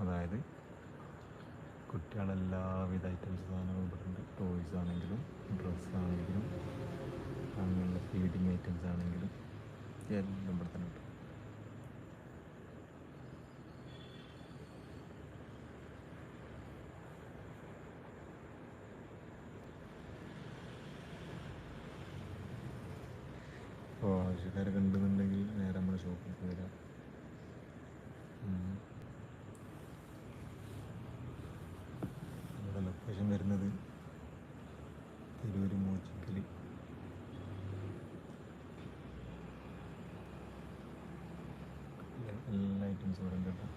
അതായത് കുട്ടികളെല്ലാവിധ ഐറ്റംസ് സാധനങ്ങളും ഇവിടെ ടോയ്സ് ആണെങ്കിലും ഡ്രസ്സ് ആണെങ്കിലും അങ്ങനെയുള്ള ഫീഡിങ് ഐറ്റംസ് ആണെങ്കിലും എല്ലാം ഇവിടെ തന്നെ ഉണ്ട്. അപ്പോൾ ആവശ്യക്കാരൊക്കെ ഉണ്ടെന്നുണ്ടെങ്കിൽ നേരെ നമ്മുടെ ഷോപ്പിൽ വരാം. എല്ലാ ഐറ്റംസും ഇവിടെ ഉണ്ട് കേട്ടോ